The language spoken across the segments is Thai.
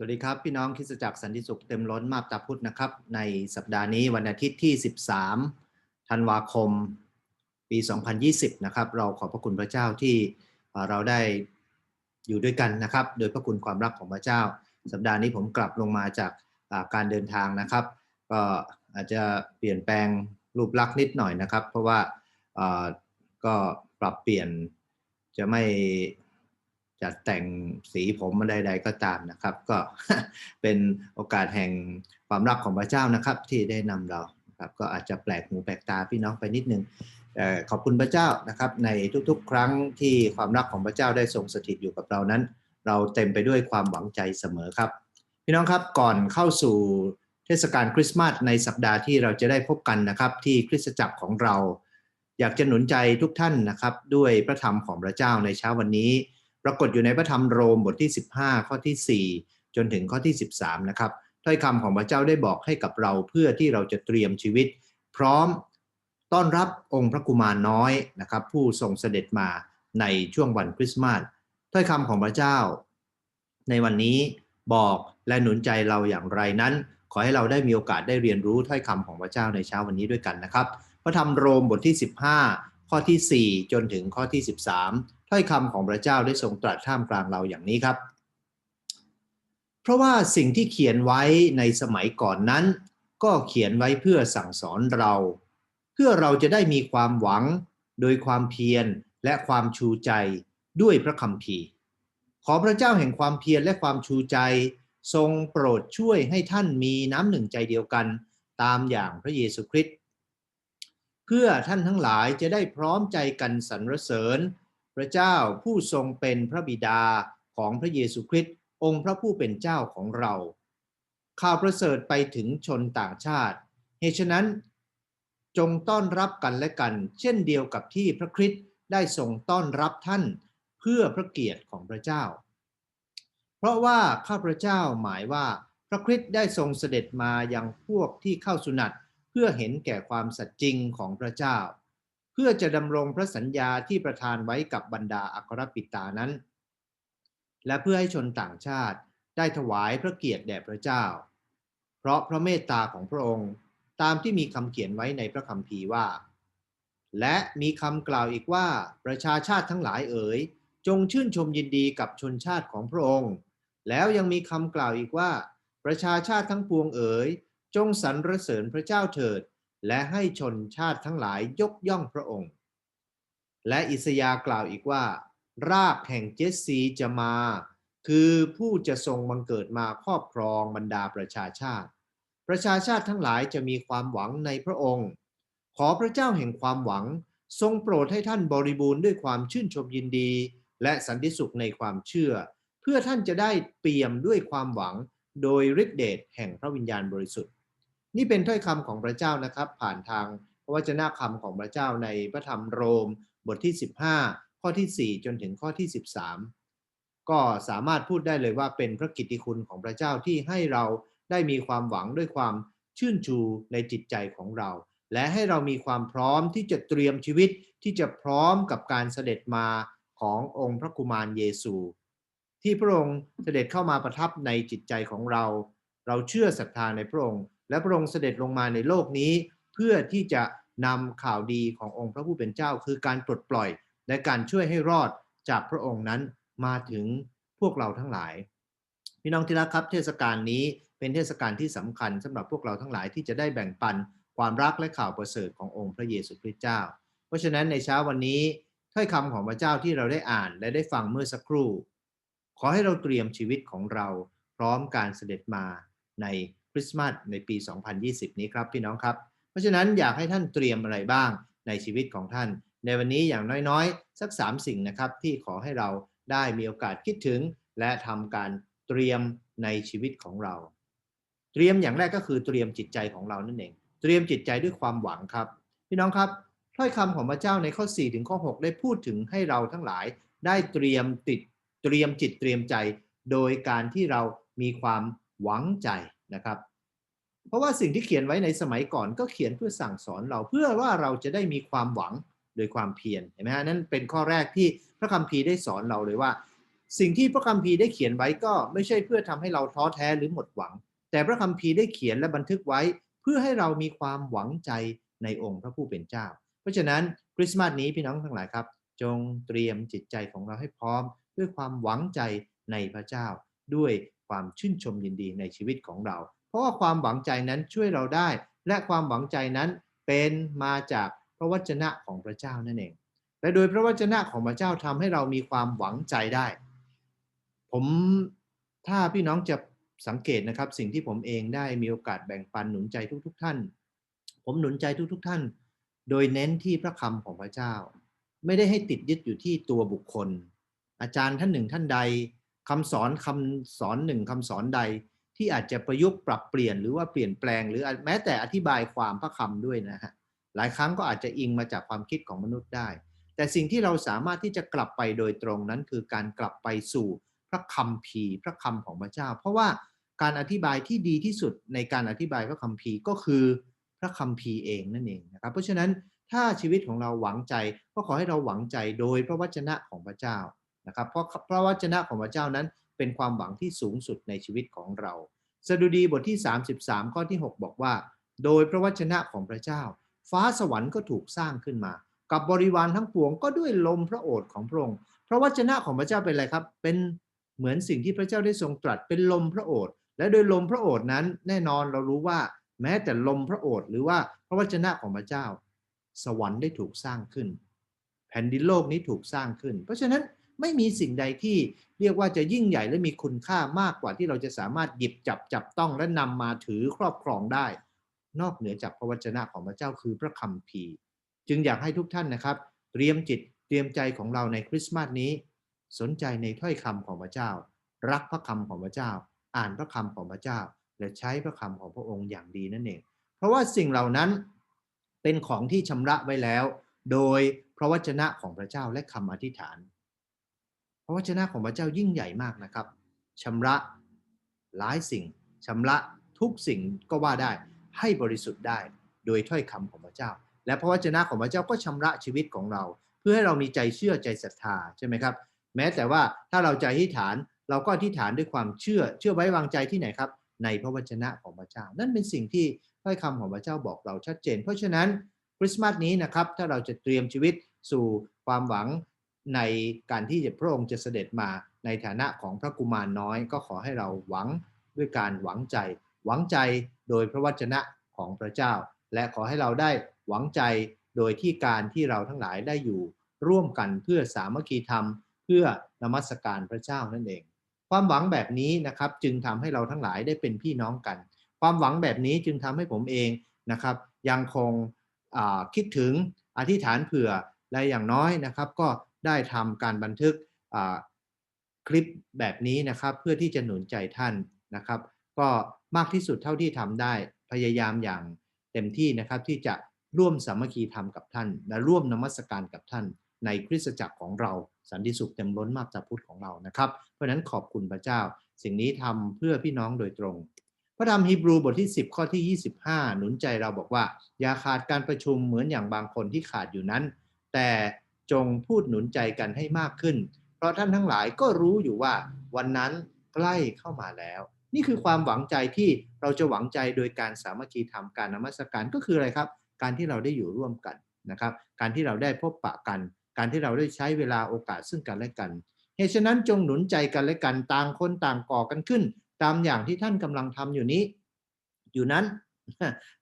สวัสดีครับ พี่น้องคริสจักรสันติสุขเต็มล้นมาบตาพุทธนะครับ ในสัปดาห์นี้วันอาทิตย์ที่ 13 ธันวาคม ปี 2020 นะครับ เราขอบพระคุณพระเจ้าที่เราได้อยู่ด้วยกันนะครับ โดยพระคุณความรักของพระเจ้า สัปดาห์นี้ผมกลับลงมาจากการเดินทางนะครับ ก็อาจจะเปลี่ยนแปลงรูปลักษณ์นิดหน่อยนะครับ เพราะว่าก็ปรับเปลี่ยนจะไม่ จัดแต่งสีผมใดๆก็ตามนะครับ ก็เป็นโอกาสแห่งความรักของพระเจ้านะครับ ที่ได้นำเรานะครับก็อาจจะแปลกหูแปลกตาพี่น้องไปนิดนึงเอ่อขอบคุณพระเจ้านะครับในทุกๆ ครั้งที่ความรักของพระเจ้าได้ทรงสถิตอยู่กับเรานั้น เราเต็มไปด้วยความหวังใจเสมอครับ พี่น้องครับก่อนเข้าสู่เทศกาลคริสต์มาสในสัปดาห์ที่เราจะได้พบกันนะครับ ที่คริสตจักรของเรา อยากจะหนุนใจทุกท่านนะครับ ด้วยพระธรรมของพระเจ้าในเช้าวันนี้ ปรากฏอยู่ในพระธรรมโรมบทที่ 15 ข้อที่ 4 จนถึงข้อที่ 13 นะครับถ้อยคำของพระเจ้าได้บอกให้กับเราเพื่อที่เราจะเตรียมชีวิต พร้อมต้อนรับองค์พระกุมารน้อยนะครับ ผู้ทรงเสด็จมาในช่วงวันคริสต์มาสถ้อยคำของพระเจ้า ในวันนี้บอกและหนุนใจเราอย่างไรนั้น ขอให้เราได้มีโอกาสได้เรียนรู้ถ้อยคำของพระเจ้าในเช้าวันนี้ด้วยกันนะครับพระธรรมโรมบทที่ 15 ข้อที่ 4 จนถึงข้อที่ 13 ถ้อยคำของพระเจ้าได้ทรงตรัสท่ามกลางเราอย่างนี้ครับ เพราะว่าสิ่งที่เขียนไว้ในสมัยก่อนนั้น ก็เขียนไว้เพื่อสั่งสอนเรา เพื่อเราจะได้มีความหวัง โดยความเพียรและความชูใจด้วยพระคัมภีร์ ขอพระเจ้าแห่งความเพียรและความชูใจ ทรงโปรดช่วยให้ท่านมีน้ำหนึ่งใจเดียวกันตามอย่างพระเยซูคริสต์เพื่อท่านทั้งหลายจะได้พร้อมใจกันสรรเสริญ พระเจ้าผู้ทรงเป็นพระบิดาของพระเยซูคริสต์องค์พระผู้เป็นเจ้าของเรา ข่าวประเสริฐไปถึงชนต่างชาติ เหตุฉะนั้น จงต้อนรับกันและกัน เช่นเดียวกับที่พระคริสต์ได้ทรงต้อนรับท่านเพื่อพระเกียรติของพระเจ้า เพราะว่าข้าพระเจ้าหมายว่าพระคริสต์ได้ทรงเสด็จมายังพวกที่เข้าสุนัตเพื่อเห็นแก่ความสัตย์จริงของพระเจ้า พื่อจะดำรงพระสัญญาที่ประทานไว้กับบรรดาอัครปิตานั้น และเพื่อให้ชนต่างชาติได้ถวายพระเกียรติแด่พระเจ้า เพราะพระเมตตาของพระองค์ตามที่มีคำเขียนไว้ในพระคัมภีร์ว่า และมีคำกล่าวอีกว่าประชาชาติทั้งหลายเอ๋ย จงชื่นชมยินดีกับชนชาติของพระองค์ แล้วยังมีคำกล่าวอีกว่า ประชาชาติทั้งปวงเอ๋ย จงสรรเสริญพระเจ้าเถิด และให้ชนชาติทั้งหลายยกย่องพระองค์ และอิสยากล่าวอีกว่า รากแห่งเจสซีจะมา คือผู้จะทรงบังเกิดมาครอบครองบรรดาประชาชาติ ประชาชาติทั้งหลายจะมีความหวังในพระองค์ ขอพระเจ้าแห่งความหวัง ทรงโปรดให้ท่านบริบูรณ์ด้วยความชื่นชมยินดี และสันติสุขในความเชื่อ เพื่อท่านจะได้เปี่ยมด้วยความหวังโดยฤทธิเดชแห่งพระวิญญาณบริสุทธิ์ นี่เป็นถ้อยคำของพระเจ้านะครับ ผ่านทางพระวจนะคำของพระเจ้าในพระธรรมโรมบทที่ 15 ข้อที่ 4 จนถึงข้อที่ 13 ก็สามารถพูดได้เลยว่าเป็นพระกิตติคุณของพระเจ้าที่ให้เราได้มีความหวังด้วยความชื่นชูในจิตใจของเรา และให้เรามีความพร้อมที่จะเตรียมชีวิตที่จะพร้อมกับการเสด็จมาขององค์พระกุมารเยซู ที่พระองค์เสด็จเข้ามาประทับในจิตใจของเรา เราเชื่อศรัทธาในพระองค์ และพระองค์เสด็จลงมาในโลกนี้ เพื่อที่จะนำข่าวดีขององค์พระผู้เป็นเจ้า คือการปลดปล่อยและการช่วยให้รอดจากพระองค์นั้นมาถึงพวกเราทั้งหลาย พี่น้องที่รักครับ เทศกาลนี้เป็นเทศกาลที่สำคัญสำหรับพวกเราทั้งหลายที่จะได้แบ่งปันความรักและข่าวประเสริฐขององค์พระเยซูคริสต์เจ้า เพราะฉะนั้นในเช้าวันนี้ถ้อยคำของพระเจ้าที่เราได้อ่านและได้ฟังเมื่อสักครู่ ขอให้เราเตรียมชีวิตของเราพร้อมการเสด็จมาใน ริสต์มาสในปี 2020 นี้ครับพี่น้องครับ เพราะฉะนั้นอยากให้ท่านเตรียมอะไรบ้างในชีวิตของท่าน ในวันนี้อย่างน้อยๆ สัก 3 สิ่งนะครับที่ขอให้เราได้มีโอกาสคิดถึง และทำการเตรียมในชีวิตของเรา เตรียมอย่างแรกก็คือเตรียมจิตใจของเรานั่นเอง เตรียมจิตใจด้วยความหวังครับ พี่น้องครับถ้อยคำของพระเจ้าในข้อ 4 ถึงข้อ 6 ได้พูดถึงให้เราทั้งหลาย ได้เตรียมติดเตรียมจิตเตรียมใจ โดยการที่เรามีความหวังใจนะครับ เพราะว่าสิ่งที่เขียนไว้ในสมัยก่อนก็เขียนเพื่อสั่งสอนเราเพื่อว่าเราจะได้มีความหวังโดยความเพียรเห็นไหมฮะนั่นเป็นข้อแรกที่พระคัมภีร์ได้สอนเราเลยว่า สิ่งที่พระคัมภีร์ได้เขียนไว้ก็ไม่ใช่เพื่อทำให้เราท้อแท้หรือหมดหวัง แต่พระคัมภีร์ได้เขียนและบันทึกไว้ เพื่อให้เรามีความหวังใจในองค์พระผู้เป็นเจ้า เพราะฉะนั้นคริสต์มาสนี้พี่น้องทั้งหลายครับ จงเตรียมจิตใจของเราให้พร้อม ด้วยความหวังใจในพระเจ้า ด้วยความชื่นชมยินดีในชีวิตของเรา เพราะว่าความหวังใจนั้นช่วยเราได้ และความหวังใจนั้นเป็นมาจากพระวจนะของพระเจ้านั่นเอง และโดยพระวจนะของพระเจ้าทำให้เรามีความหวังใจได้ ผมถ้าพี่น้องจะสังเกตนะครับ สิ่งที่ผมเองได้มีโอกาสแบ่งปันหนุนใจทุกๆท่าน ผมหนุนใจทุกๆท่าน โดยเน้นที่พระคำของพระเจ้า ไม่ได้ให้ติดยึดอยู่ที่ตัวบุคคล อาจารย์ท่านหนึ่งท่านใดคำสอนคำสอนหนึ่งคำสอนใด ที่อาจจะประยุกต์ปรับเปลี่ยนหรือว่าเปลี่ยนแปลง หรือแม้แต่อธิบายความพระคำด้วยนะฮะหลายครั้งก็อาจจะอิงมาจากความคิดของมนุษย์ได้ แต่สิ่งที่เราสามารถที่จะกลับไปโดยตรงนั้น คือการกลับไปสู่พระคัมภีพระคำของพระเจ้า เพราะว่าการอธิบายที่ดีที่สุดในการอธิบายพระคัมภีก็คือพระคัมภีเองนั่นเองนะครับ เพราะฉะนั้นถ้าชีวิตของเราหวังใจก็ขอให้เราหวังใจโดยพระวจนะของพระเจ้านะครับ เพราะพระวจนะของพระเจ้านั้น เป็นความหวังที่สูงสุดในชีวิตของเรา สดุดีบทที่ 33 ข้อที่ 6 บอกว่า โดยพระวจนะของพระเจ้า ฟ้าสวรรค์ก็ถูกสร้างขึ้นมา กับบริวารทั้งปวงก็ด้วยลมพระโอษฐ์ของพระองค์พระวจนะของพระเจ้าเป็นอะไรครับ เป็นเหมือนสิ่งที่พระเจ้าได้ทรงตรัสเป็นลมพระโอษฐ์และโดยลมพระโอษฐ์นั้น แน่นอนเรารู้ว่าแม้แต่ลมพระโอษฐ์หรือว่าพระวจนะของพระเจ้า สวรรค์ได้ถูกสร้างขึ้น แผ่นดินโลกนี้ถูกสร้างขึ้น เพราะฉะนั้น ไม่มีสิ่งใดที่เรียกว่าจะยิ่งใหญ่และมีคุณค่ามากกว่าที่เราจะสามารถหยิบจับจับต้องและนำมาถือครอบครองได้ นอกเหนือจากพระวจนะของพระเจ้าคือพระคัมภีร์ จึงอยากให้ทุกท่านนะครับ เตรียมจิตเตรียมใจของเราในคริสต์มาสนี้ สนใจในถ้อยคำของพระเจ้า รักพระคำของพระเจ้า อ่านพระคำของพระเจ้า และใช้พระคำของพระองค์อย่างดีนั่นเอง เพราะว่าสิ่งเหล่านั้นเป็นของที่ชำระไว้แล้ว โดยพระวจนะของพระเจ้าและคำอธิษฐาน ระวจนะของพระเจ้ายิ่งใหญ่มากนะครับชำระหลายสิ่งชำระทุกสิ่งก็ว่าได้ให้บริสุทธิ์ได้โดยถ้อยคำของพระเจ้า และพระวจนะของพระเจ้าก็ชำระชีวิตของเรา เพื่อให้เรามีใจเชื่อใจศรัทธาใช่ไหมครับ แม้แต่ว่าถ้าเราจะอธิษฐานเราก็อธิษฐานด้วยความเชื่อเชื่อไว้วางใจที่ไหนครับ ในพระวจนะของพระเจ้า นั่นเป็นสิ่งที่ถ้อยคำของพระเจ้าบอกเราชัดเจน เพราะฉะนั้นคริสต์มาสนี้นะครับถ้าเราจะเตรียมชีวิตสู่ความหวัง ในการที่จะพระองค์จะเสด็จมาในฐานะของพระกุมารน้อย ก็ขอให้เราหวังด้วยการหวังใจ หวังใจโดยพระวจนะของพระเจ้า และขอให้เราได้หวังใจโดยที่การที่เราทั้งหลายได้อยู่ร่วมกันเพื่อสามัคคีธรรม เพื่อนมัสการพระเจ้านั่นเอง ความหวังแบบนี้นะครับจึงทำให้เราทั้งหลายได้เป็นพี่น้องกัน ความหวังแบบนี้จึงทำให้ผมเองนะครับ ยังคงคิดถึงอธิษฐานเผื่อและอย่างน้อยนะครับ ก็ได้ทำการบันทึกคลิปแบบนี้นะครับ เพื่อที่จะหนุนใจท่านนะครับ ก็มากที่สุดเท่าที่ทำได้พยายามอย่างเต็มที่นะครับที่จะร่วมสามัคคีธรรมกับท่าน และร่วมนมัสการกับท่าน ในคริสตจักรของเรา สันติสุขเต็มล้นมากจากพุทธของเรานะครับ เพราะฉะนั้นขอบคุณพระเจ้า สิ่งนี้ทำเพื่อพี่น้องโดยตรง พระธรรมฮีบรูบทที่ 10 ข้อที่ 25 หนุนใจเราบอกว่า อย่าขาดการประชุมเหมือนอย่างบางคนที่ขาดอยู่นั้น แต่ จงพูดหนุนใจกันให้มากขึ้น เพราะท่านทั้งหลายก็รู้อยู่ว่าวันนั้นใกล้เข้ามาแล้ว นี่คือความหวังใจที่เราจะหวังใจโดยการสามัคคีธรรมการนมัสการก็คืออะไรครับ การที่เราได้อยู่ร่วมกันนะครับ การที่เราได้พบปะกัน การที่เราได้ใช้เวลาโอกาสซึ่งกันและกันเหตุฉะนั้นจงหนุนใจกันและกันต่างคนต่างก่อกันขึ้น ตามอย่างที่ท่านกำลังทำอยู่นี้ อยู่นั้น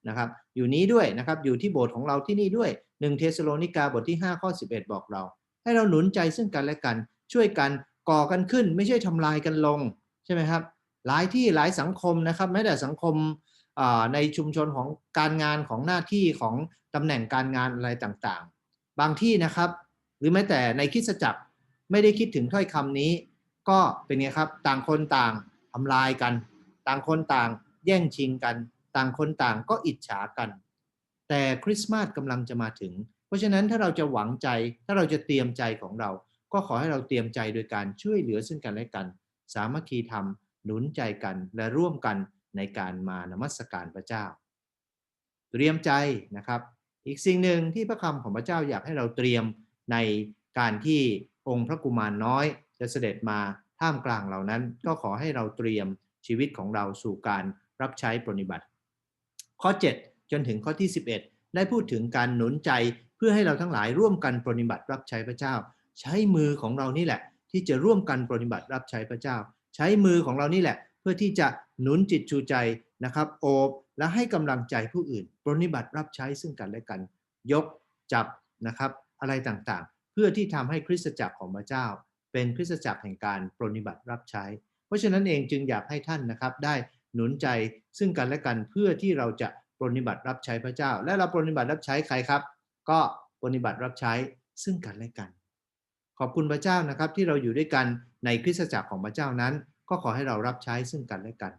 นะครับ อยู่นี้ด้วยนะครับ อยู่ที่โบสถ์ของเราที่นี่ด้วย หนึ่งเทสโลนิกาบทที่ 5 ข้อ 11 บอกเรา ให้เราหนุนใจซึ่งกันและกันช่วยกันก่อกันขึ้น ไม่ใช่ทำลายกันลงใช่ไหมครับ หลายที่หลายสังคมนะครับแม้แต่สังคมในชุมชนของการงานของหน้าที่ของตำแหน่งการงานอะไรต่างๆ บางที่นะครับ หรือแม้แต่ในคิดจักรไม่ได้คิดถึงถ้อยคำนี้ ก็เป็นไงครับต่างคนต่างทำลายกัน ต่างคนต่างแย่งชิงกัน ต่างคนต่างก็อิจฉากัน แต่คริสต์มาสกำลังจะมาถึง เพราะฉะนั้นถ้าเราจะหวังใจ ถ้าเราจะเตรียมใจของเรา ก็ขอให้เราเตรียมใจโดยการช่วยเหลือซึ่งกันและกัน สามัคคีธรรม หนุนใจกันและร่วมกันในการมานมัสการพระเจ้า เตรียมใจนะครับ อีกสิ่งหนึ่งที่พระคำของพระเจ้าอยากให้เราเตรียมในการที่องค์พระกุมารน้อยจะเสด็จมาท่ามกลางเหล่านั้น ก็ขอให้เราเตรียมชีวิตของเราสู่การรับใช้ปฏิบัติ ข้อ 7 จนถึงข้อที่ 11 ได้พูดถึงการหนุนใจเพื่อให้เราทั้งหลายร่วมกันปฏิบัติรับใช้พระเจ้า ใช้มือของเรานี่แหละ ที่จะร่วมกันปฏิบัติรับใช้พระเจ้า ใช้มือของเรานี่แหละ เพื่อที่จะหนุนจิตชูใจนะครับโอบและให้กำลังใจผู้อื่นปฏิบัติรับใช้ซึ่งกันและกัน ยกจับนะครับ อะไรต่างๆ เพื่อที่ทำให้คริสตจักรของพระเจ้า เป็นคริสตจักรแห่งการปฏิบัติรับใช้ เพราะฉะนั้นเองจึงอยากให้ท่านนะครับได้หนุนใจซึ่งกันและกันเพื่อที่เราจะ ปฏิบัติรับใช้พระเจ้า และเราปฏิบัติรับใช้ใครครับ ก็ปฏิบัติรับใช้ซึ่งกันและกัน ขอบคุณพระเจ้านะครับที่เราอยู่ด้วยกันในคริสตจักรของพระเจ้านั้น ก็ขอให้เรารับใช้ซึ่งกันและกัน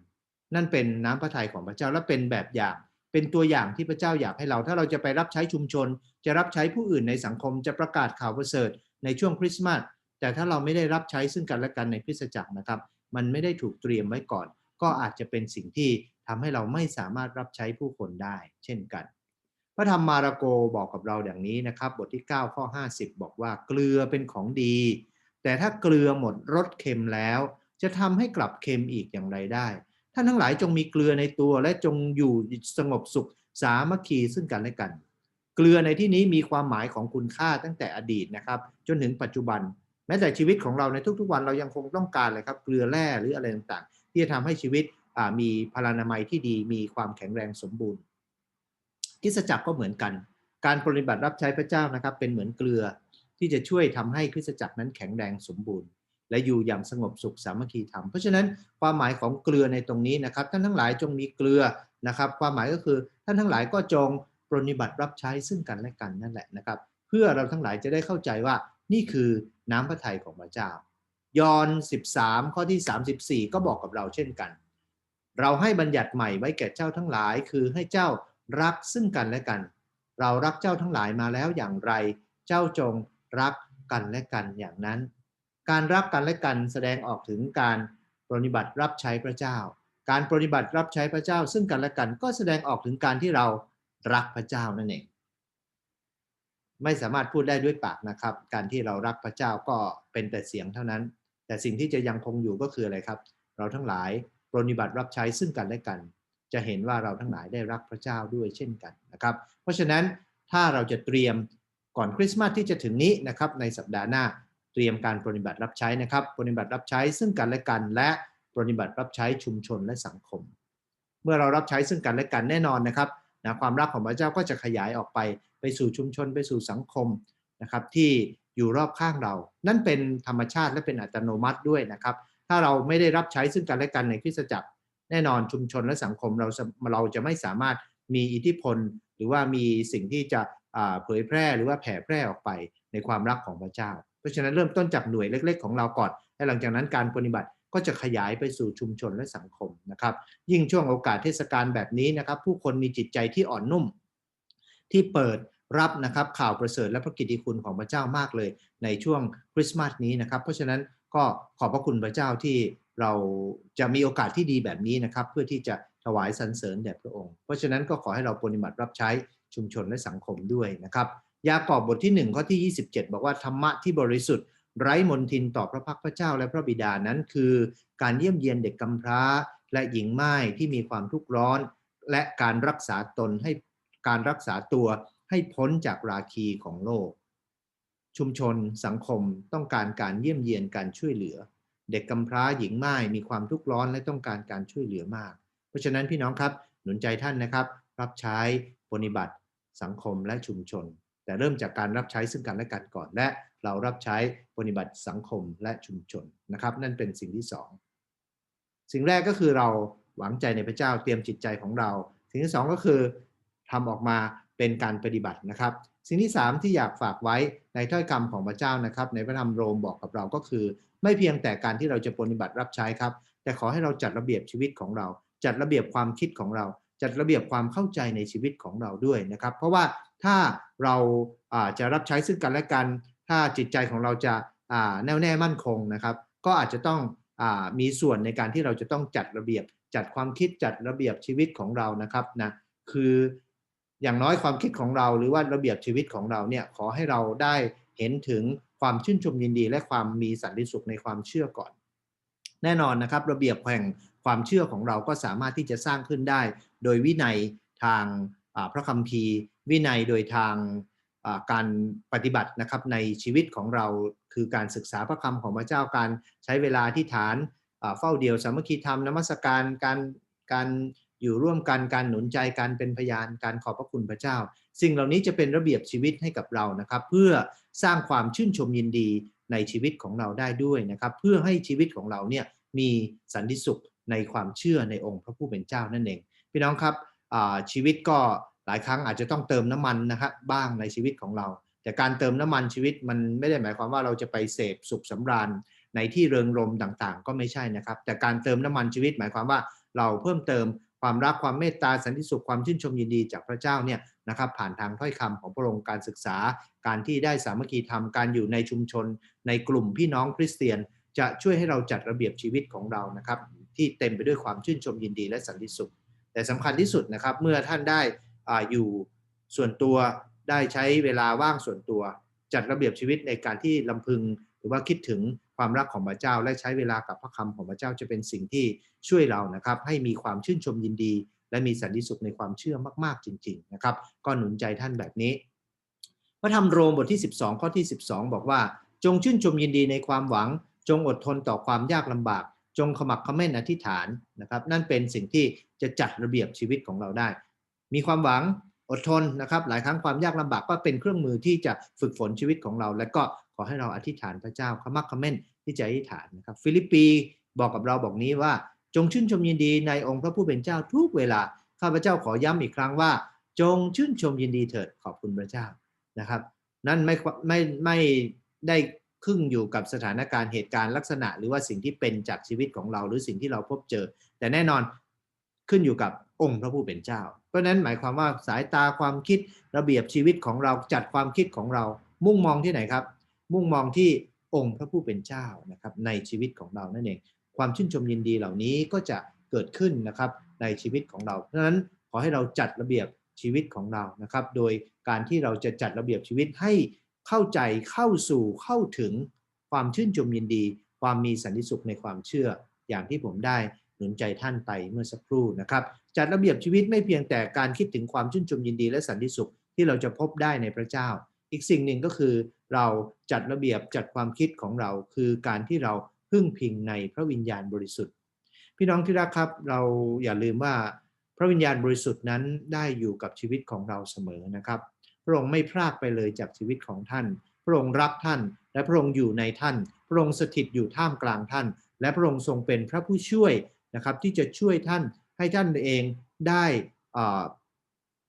นั่นเป็นน้ำพระทัยของพระเจ้าและเป็นแบบอย่างเป็นตัวอย่างที่พระเจ้าอยากให้เรา ถ้าเราจะไปรับใช้ชุมชน จะรับใช้ผู้อื่นในสังคมจะประกาศข่าวประเสริฐในช่วงคริสต์มาสแต่ถ้าเราไม่ได้รับใช้ซึ่งกันและกันในคริสตจักรนะครับ มันไม่ได้ถูกเตรียมไว้ก่อน ก็อาจจะเป็นสิ่งที่ ทำให้เราไม่สามารถรับใช้ผู้คนได้ เช่นกัน พระธรรมมาระโกบอกกับเราอย่างนี้นะครับ บทที่ 9 ข้อ 50 บอกว่าเกลือเป็นของดี แต่ถ้าเกลือหมดรสเค็มแล้ว จะทำให้กลับเค็มอีกอย่างไรได้ ท่านทั้งหลายจงมีเกลือในตัวและจงอยู่สงบสุขสามัคคีซึ่งกันและกัน เกลือในที่นี้มีความหมายของคุณค่าตั้งแต่อดีตนะครับ จนถึงปัจจุบัน แม้แต่ชีวิตของเราในทุกๆวันเรายังคงต้องการเลยครับ เกลือแร่หรืออะไรต่างๆ ที่จะทำให้ชีวิต มีพลานามัยที่ดีมีความแข็งแรงสมบูรณ์คิสจักรก็เหมือนกัน การปฏิบัติรับใช้พระเจ้านะครับ เป็นเหมือนเกลือที่จะช่วยทำให้คริสตจักรนั้นแข็งแรงสมบูรณ์ และอยู่อย่างสงบสุขสามัคคีธรรม เพราะฉะนั้นความหมายของเกลือในตรงนี้นะครับ ท่านทั้งหลายจงมีเกลือนะครับ ความหมายก็คือท่านทั้งหลายก็จงปฏิบัติรับใช้ซึ่งกันและกันนั่นแหละนะครับ เพื่อเราทั้งหลายจะได้เข้าใจว่านี่คือน้ำพระทัยของพระเจ้า ยอห์น13 ข้อที่ 34 ก็บอกกับเราเช่นกัน เราให้บัญญัติใหม่ไว้แก่เจ้าทั้งหลาย คือให้เจ้ารักซึ่งกันและกัน เรารักเจ้าทั้งหลายมาแล้วอย่างไร เจ้าจงรักกันและกันอย่างนั้น การรักกันและกันแสดงออกถึงการปฏิบัติรับใช้พระเจ้า การปฏิบัติรับใช้พระเจ้า ซึ่งกันและกันก็แสดงออกถึงการที่เรารักพระเจ้านั่นเอง ไม่สามารถพูดได้ด้วยปากนะครับ การที่เรารักพระเจ้าก็เป็นแต่เสียงเท่านั้น แต่สิ่งที่จะยังคงอยู่ก็คืออะไรครับ เราทั้งหลาย ปฏิบัติรับใช้ซึ่งกันและกัน จะเห็นว่าเราทั้งหลายได้รักพระเจ้าด้วยเช่นกันนะครับ เพราะฉะนั้นถ้าเราจะเตรียมก่อนคริสต์มาสที่จะถึงนี้นะครับในสัปดาห์หน้าเตรียมการปฏิบัติรับใช้นะครับปฏิบัติรับใช้ซึ่งกันและกัน และปฏิบัติรับใช้ชุมชนและสังคม เมื่อเรารับใช้ซึ่งกันและกันแน่นอนนะครับนะความรักของพระเจ้าก็จะขยายออกไปไปสู่ชุมชนไปสู่สังคมนะครับที่อยู่รอบข้างเรา นั่นเป็นธรรมชาติและเป็นอัตโนมัติด้วยนะครับ ถ้าเราไม่ได้รับใช้ซึ่งกันและกันในคริสตจักร แน่นอนชุมชนและสังคมเราเราจะไม่สามารถมีอิทธิพล หรือว่ามีสิ่งที่จะเผยแพร่หรือว่าแผ่แพร่ออกไปในความรักของพระเจ้า เพราะฉะนั้นเริ่มต้นจากหน่วยเล็ก ๆ ของเราก่อนและหลังจากนั้นการปฏิบัติก็จะขยายไปสู่ชุมชนและสังคมนะครับ ยิ่งช่วงโอกาสเทศกาลแบบนี้นะครับ ผู้คนมีจิตใจที่อ่อนนุ่ม ที่เปิดรับนะครับข่าวประเสริฐและพระกิตติคุณของพระเจ้ามากเลย ในช่วงคริสต์มาสนี้นะครับ เพราะฉะนั้น ก็ขอบพระคุณพระเจ้าที่เราจะมีโอกาสที่ดีแบบนี้นะครับ เพื่อที่จะถวายสรรเสริญแด่พระองค์ เพราะฉะนั้นก็ขอให้เราปฏิบัติรับใช้ชุมชนและสังคมด้วยนะครับ ยากอบบทที่ 1 ข้อที่ 27 บอกว่าธรรมะที่บริสุทธิ์ ไร้มนทินต่อพระพักพระเจ้าและพระบิดานั้นคือ การเยี่ยมเยียนเด็กกำพร้า และหญิงไม้ที่มีความทุกข์ร้อน และการรักษาตนให้การรักษาตัวให้พ้นจากราคีของโลก ชุมชน สังคมต้องการการเยี่ยมเยียนการช่วยเหลือ เด็กกำพร้าหญิงไม้มีความทุกข์ร้อนและต้องการการช่วยเหลือมาก เพราะฉะนั้นพี่น้องครับ หนุนใจท่านนะครับ รับใช้ปฏิบัติ สังคมและชุมชน แต่เริ่มจากการรับใช้ซึ่งกันและกันก่อน และเรารับใช้ปฏิบัติสังคมและชุมชนนะครับ นั่นเป็นสิ่งที่สองสิ่งแรกก็คือเราหวังใจในพระเจ้าเตรียมจิตใจของเรา สิ่งที่สองก็คือทำออกมาเป็นการปฏิบัตินะครับ สิ่งที่สามที่อยากฝากไว้ในถ้อยคำของพระเจ้านะครับ ในพระธรรมโรมบอกกับเราก็คือ ไม่เพียงแต่การที่เราจะปฏิบัติรับใช้ครับ แต่ขอให้เราจัดระเบียบชีวิตของเรา จัดระเบียบความคิดของเรา จัดระเบียบความเข้าใจในชีวิตของเราด้วยนะครับ เพราะว่าถ้าเราจะรับใช้ซึ่งกันและกัน ถ้าจิตใจของเราจะแน่วแน่มั่นคงนะครับ ก็อาจจะต้องอมีส่วนในการที่เราจะต้องจัดระเบียบ จัดความคิดจัดระเบียบชีวิตของเรานะครับนะคือ อย่างน้อยความคิดของเราหรือว่าระเบียบชีวิตของเราเนี่ยขอให้เราได้เห็นถึงความชื่นชมยินดี และความมีสันติสุขในความเชื่อก่อน แน่นอนนะครับ ระเบียบแห่งความเชื่อของเราก็สามารถที่จะสร้างขึ้นได้ โดยวินัยทางพระคัมภีร์ วินัยโดยทางการปฏิบัตินะครับในชีวิตของเราคือการศึกษาพระคำของพระเจ้าการใช้เวลาที่ฐานเฝ้าเดียวสามัคคีธรรมนมัสการการการ อยู่ร่วมกันการหนุนใจการเป็นพยานการขอบพระคุณพระเจ้า สิ่งเหล่านี้จะเป็นระเบียบชีวิตให้กับเรานะครับ เพื่อสร้างความชื่นชมยินดีในชีวิตของเราได้ด้วยนะครับ เพื่อให้ชีวิตของเราเนี่ยมีสันติสุขในความเชื่อในองค์พระผู้เป็นเจ้านั่นเอง พี่น้องครับชีวิตก็หลายครั้งอาจจะต้องเติมน้ำมันนะครับบ้างในชีวิตของเรา แต่การเติมน้ำมันชีวิตมันไม่ได้หมายความว่าเราจะไปเสพสุขสำราญในที่เริงรมต่างๆ ก็ไม่ใช่นะครับ แต่การเติมน้ำมันชีวิตหมายความว่าเราเพิ่มเติม ความรักความเมตตาสันติสุขความชื่นชมยินดีจากพระเจ้าเนี่ยนะครับผ่านทางถ้อยคำของพระองค์การศึกษา การที่ได้สามัคคีธรรมการอยู่ในชุมชน ในกลุ่มพี่น้องคริสเตียน จะช่วยให้เราจัดระเบียบชีวิตของเรานะครับที่เต็มไปด้วยความชื่นชมยินดีและสันติสุข แต่สำคัญที่สุดนะครับเมื่อท่านได้อาอยู่ส่วนตัวได้ใช้เวลาว่างส่วนตัว จัดระเบียบชีวิตในการที่ลำพึง หรือว่าคิดถึง ความรักของพระเจ้าและใช้เวลากับพระคำของพระเจ้าจะเป็นสิ่งที่ช่วยเรานะครับ ให้มีความชื่นชมยินดี และมีสันติสุขในความเชื่อมากๆจริง ๆ นะครับ ก็หนุนใจท่านแบบนี้ พระธรรมโรมบทที่ 12 ข้อที่ 12 บอกว่า จงชื่นชมยินดีในความหวัง จงอดทนต่อความยากลำบาก จงขมักขม้นอธิษฐานนะครับ นั่นเป็นสิ่งที่จะจัดระเบียบชีวิตของเราได้ มีความหวังอดทนนะครับหลายครั้งความยากลำบากก็เป็นเครื่องมือที่จะฝึกฝนชีวิตของเรา และก็ ขอให้เราอธิษฐานพระเจ้าขมักเขม้นที่จะอธิษฐานนะครับ ฟิลิปปีบอกกับเราบอกนี้ว่าจงชื่นชมยินดีในองค์พระผู้เป็นเจ้าทุกเวลาข้าพเจ้าขอย้ำอีกครั้งว่า จงชื่นชมยินดีเถิดขอบคุณพระเจ้านะครับ นั่นไม่ไม่ไม่ได้ครึ่งอยู่กับสถานการณ์เหตุการณ์ลักษณะ หรือว่าสิ่งที่เป็นจากชีวิตของเราหรือสิ่งที่เราพบเจอ แต่แน่นอนขึ้นอยู่กับองค์พระผู้เป็นเจ้า เพราะนั้นหมายความว่าสายตาความคิดระเบียบชีวิตของเราจัดความคิดของเรามุ่งมองที่ไหนครับ มุ่งมองที่องค์พระผู้เป็นเจ้านะครับในชีวิตของเรานั่นเอง ความชื่นชมยินดีเหล่านี้ก็จะเกิดขึ้นนะครับในชีวิตของเราเพราะฉะนั้นขอให้เราจัดระเบียบชีวิตของเรานะครับ โดยการที่เราจะจัดระเบียบชีวิตให้เข้าใจเข้าสู่เข้าถึงความชื่นชมยินดี ความมีสันติสุขในความเชื่อ อย่างที่ผมได้หนุนใจท่านไปเมื่อสักครู่นะครับ จัดระเบียบชีวิตไม่เพียงแต่การคิดถึงความชื่นชมยินดีและสันติสุขที่เราจะพบได้ในพระเจ้า อีกสิ่งหนึ่งก็คือเราจัดระเบียบจัดความคิดของเรา คือการที่เราพึ่งพิงในพระวิญญาณบริสุทธิ์ พี่น้องที่รักครับเราอย่าลืมว่าพระวิญญาณบริสุทธิ์นั้นได้อยู่กับชีวิตของเราเสมอนะครับพระองค์ไม่พรากไปเลยจากชีวิตของท่าน พระองค์รักท่าน และพระองค์อยู่ในท่าน พระองค์สถิตอยู่ท่ามกลางท่าน และพระองค์ทรงเป็นพระผู้ช่วยนะครับที่จะช่วยท่านให้ท่านเองได้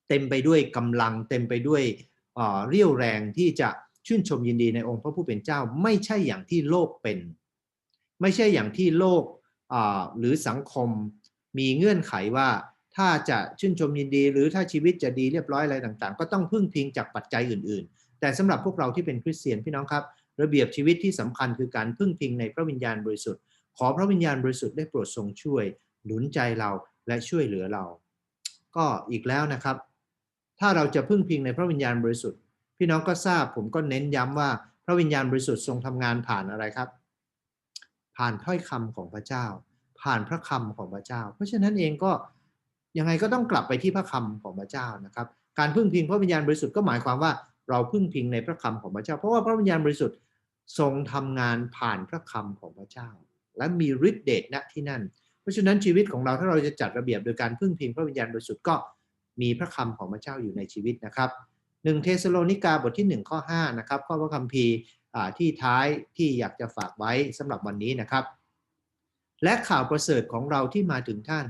เต็มไปด้วยกำลัง เต็มไปด้วย เรี่ยวแรงที่จะชื่นชมยินดีในองค์พระผู้เป็นเจ้า ไม่ใช่อย่างที่โลกเป็น ไม่ใช่อย่างที่โลกหรือสังคมมีเงื่อนไขว่าถ้าจะชื่นชมยินดี หรือถ้าชีวิตจะดีเรียบร้อยอะไรต่างๆ ก็ต้องพึ่งพิงจากปัจจัยอื่น ๆ แต่สำหรับพวกเราที่เป็นคริสเตียนพี่น้องครับ ระเบียบชีวิตที่สำคัญคือการพึ่งพิงในพระวิญญาณบริสุทธิ์ ขอพระวิญญาณบริสุทธิ์ได้โปรดทรงช่วยหนุนใจเราและช่วยเหลือเรา ก็อีกแล้วนะครับ ถ้าเราจะพึ่งพิงในพระวิญญาณบริสุทธิ์ พี่น้องก็ทราบผมก็เน้นย้ำว่าพระวิญญาณบริสุทธิ์ทรงทำงานผ่านอะไรครับ ผ่านถ้อยคำของพระเจ้า ผ่านพระคำของพระเจ้า เพราะฉะนั้นเองก็ยังไงก็ต้องกลับไปที่พระคำของพระเจ้านะครับ การพึ่งพิงพระวิญญาณบริสุทธิ์ก็หมายความว่าเราพึ่งพิงในพระคำของพระเจ้า เพราะว่าพระวิญญาณบริสุทธิ์ทรงทำงานผ่านพระคำของพระเจ้า และมีฤทธิ์เดชณที่นั่น เพราะฉะนั้นชีวิตของเราถ้าเราจะจัดระเบียบโดยการพึ่งพิงพระวิญญาณบริสุทธิ์ก็ มีพระคำของพระเจ้าอยู่ในชีวิตนะครับหนึ่งเทสโลนิกาบทที่ 1 ข้อ5นะครับข้อพระคัมภีร์ที่ท้ายที่อยากจะฝากไว้สำหรับวันนี้นะครับ และข่าวประเสริฐของเราที่มาถึงท่าน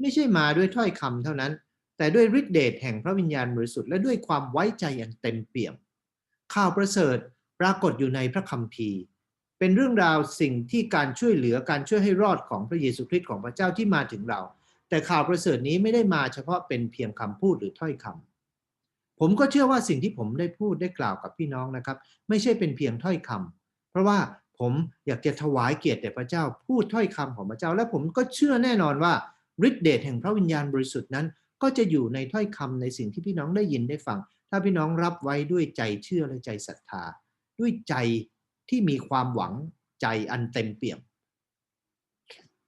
ไม่ใช่มาด้วยถ้อยคำเท่านั้น แต่ด้วยฤทธิเดชแห่งพระวิญญาณบริสุทธิ์และด้วยความไว้ใจอย่างเต็มเปี่ยม ข่าวประเสริฐปรากฏอยู่ในพระคัมภีร์ เป็นเรื่องราวสิ่งที่การช่วยเหลือการช่วยให้รอดของพระเยซูคริสต์ของพระเจ้าที่มาถึงเรา แต่ข่าวประเสริฐนี้ไม่ได้มาเฉพาะเป็นเพียงคำพูดหรือถ้อยคำผมก็เชื่อว่าสิ่งที่ผมได้พูดได้กล่าวกับพี่น้องนะครับ ไม่ใช่เป็นเพียงถ้อยคำเพราะว่าผมอยากจะถวายเกียรติแด่พระเจ้าพูดถ้อยคำของพระเจ้า และผมก็เชื่อแน่นอนว่าฤทธิเดชแห่งพระวิญญาณบริสุทธิ์นั้น ก็จะอยู่ในถ้อยคำในสิ่งที่พี่น้องได้ยินได้ฟัง ถ้าพี่น้องรับไว้ด้วยใจเชื่อและใจศรัทธา ด้วยใจที่มีความหวังใจอันเต็มเปี่ยม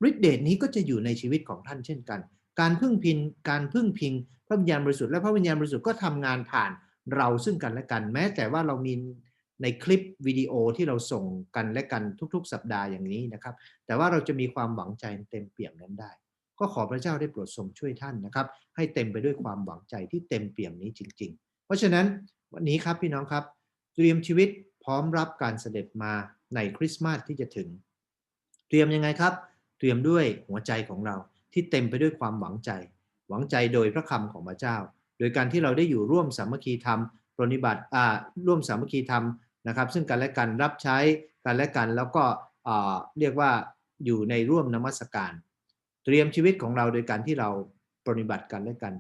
ฤทธิเดชนี้ก็จะอยู่ในชีวิตของท่านเช่นกัน การพึ่งพิงการพึ่งพิง พระวิญญาณบริสุทธิ์และพระวิญญาณบริสุทธิ์ก็ทำงานผ่านเราซึ่งกันและกัน แม้แต่ว่าเรามีในคลิปวิดีโอที่เราส่งกันและกันทุก ๆ สัปดาห์อย่างนี้นะครับ แต่ว่าเราจะมีความหวังใจเต็มเปี่ยมนั้นได้ ก็ขอพระเจ้าได้โปรดทรงช่วยท่านนะครับ ให้เต็มไปด้วยความหวังใจที่เต็มเปี่ยมนี้จริง ๆ เพราะฉะนั้นวันนี้ครับพี่น้องครับ เตรียมชีวิตพร้อมรับการเสด็จมาในคริสต์มาสที่จะถึง เตรียมยังไงครับ เตรียมด้วยหัวใจของเราที่เต็มไปด้วยความหวังใจ หวังใจโดยพระคำของพระเจ้า โดยการที่เราได้อยู่ร่วมสามัคคีธรรมปรนิบัติอ่าร่วมสามัคคีธรรมนะครับ ซึ่งกันและกันรับใช้กันและกันแล้วก็อ่าเรียกว่าอยู่ในร่วมนมัสการ เตรียมชีวิตของเราโดยการที่เราปรนิบัติกันและกัน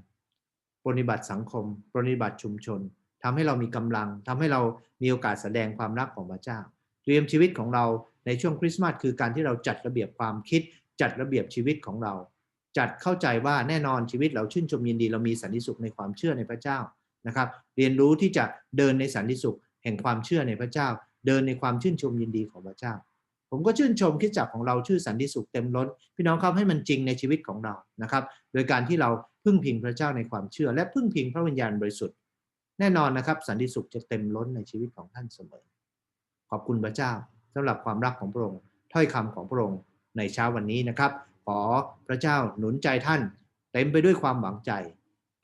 ปรนิบัติสังคมปรนิบัติชุมชนทำให้เรามีกำลังทำให้เรามีโอกาสแสดงความรักของพระเจ้า เตรียมชีวิตของเรา ในช่วงคริสต์มาสคือการที่เราจัดระเบียบความคิด จัดระเบียบชีวิตของเรา จัดเข้าใจว่าแน่นอนชีวิตเราชื่นชมยินดีเรามีสันติสุขในความเชื่อในพระเจ้านะครับ เรียนรู้ที่จะเดินในสันติสุข แห่งความเชื่อในพระเจ้า เดินในความชื่นชมยินดีของพระเจ้า ผมก็ชื่นชมคิดจักของเราชื่อสันติสุขเต็มล้น พี่น้องครับให้มันจริงในชีวิตของเรานะครับ โดยการที่เราพึ่งพิงพระเจ้าในความเชื่อ และพึ่งพิงพระวิญญาณบริสุทธิ์แน่นอนนะครับ สันติสุขจะเต็มล้นในชีวิตของท่านเสมอ ขอบคุณพระเจ้า สำหรับความรักของพระองค์ถ้อยคำของพระองค์ในเช้าวันนี้นะครับ ขอพระเจ้าหนุนใจท่าน เต็มไปด้วยความหวังใจ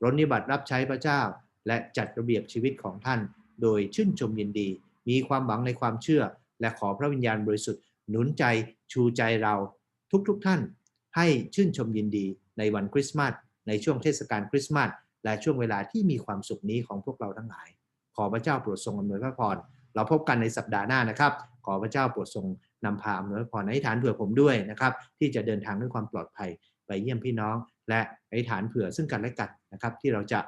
รนนิบัติรับใช้พระเจ้า และจัดระเบียบชีวิตของท่าน โดยชื่นชมยินดี มีความหวังในความเชื่อ และขอพระวิญญาณบริสุทธิ์หนุนใจชูใจเราทุกๆทท่าน ให้ชื่นชมยินดีในวันคริสต์มาสในช่วงเทศกาลคริสต์มาสและช่วงเวลาที่มีความสุขนี้ของพวกเราทั้งหลาย ขอพระเจ้าโปรดทรงอำนวยพระพรเราพบกันในสัปดาห์หน้านะครับ อพระเจ้าโปรดทรงนำพาอำนวยพระพรอธิษฐานเผื่อผมด้วยนะครับ ที่จะเดินทางด้วยความปลอดภัยไปเยี่ยมพี่น้อง และอธิษฐานเผื่อซึ่งกันและกันนะครับ ที่เราจะ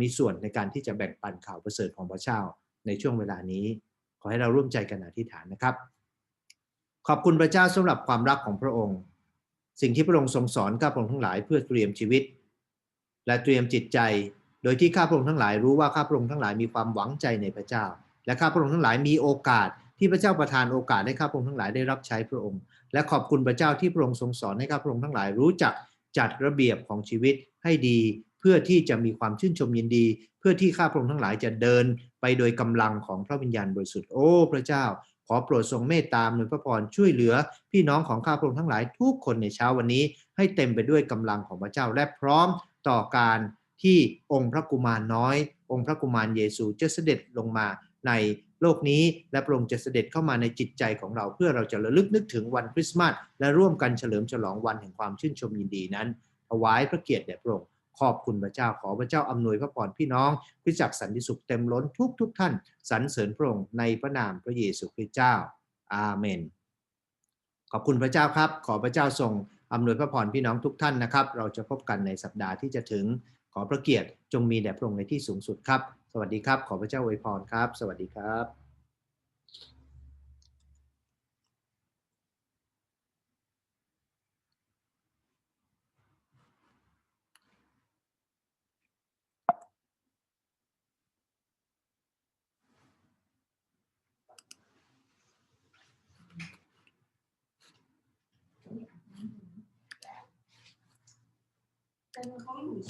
มีส่วนในการที่จะแบ่งปันข่าวประเสริฐของพระเจ้าในช่วงเวลานี้ ขอให้เราร่วมใจกันอธิษฐานนะครับ ขอบคุณพระเจ้าสำหรับความรักของพระองค์ สิ่งที่พระองค์ทรงสอนข้าพระองค์ทั้งหลายเพื่อเตรียมชีวิต และเตรียมจิตใจ โดยที่ข้าพระองค์ทั้งหลายรู้ว่าข้าพระองค์ทั้งหลายมีความหวังใจในพระเจ้า และข้าพระองค์ทั้งหลายมีโอกาส ที่พระเจ้าประทานโอกาสให้ข้าพระองค์ทั้งหลายได้รับใช้พระองค์ และขอบคุณพระเจ้าที่พระองค์ทรงสอนให้ข้าพระองค์ทั้งหลายรู้จักจัดระเบียบของชีวิตให้ดี เพื่อที่จะมีความชื่นชมยินดี เพื่อที่ข้าพระองค์ทั้งหลายจะเดินไปโดยกำลังของพระวิญญาณบริสุทธิ์โอ้พระเจ้า ขอโปรดทรงเมตตาหนุนพระพรช่วยเหลือ พี่น้องของข้าพระองค์ทั้งหลายทุกคนในเช้าวันนี้ ให้เต็มไปด้วยกำลังของพระเจ้าและพร้อมต่อการที่องค์พระกุมารน้อย องค์พระกุมารเยซูจะเสด็จลงมาใน โลกนี้ และพระองค์จะเสด็จเข้ามาในจิตใจของเรา เพื่อเราจะระลึกนึกถึงวันคริสต์มาสและร่วมกันเฉลิมฉลองวันแห่งความชื่นชมยินดีนั้นถวายพระเกียรติแด่พระองค์ขอบคุณพระเจ้าขอพระเจ้าอำนวยพระพรพี่น้องคริจักสันติสุขเต็มล้นทุกทุกท่านสรรเสริญพระองค์ในพระนามพระเยซูคริสต์เจ้า อาเมน ขอบคุณพระเจ้าครับ ขอพระเจ้าทรงอำนวยพระพรพี่น้องทุกท่านนะครับ เราจะพบกันในสัปดาห์ที่จะถึงขอพระเกียรติจงมีแด่พระองค์ในที่สูงสุดครับ วัสดีครับ ขอพระเจ้าอวยพรครับ สวัสดีครับ跟空女。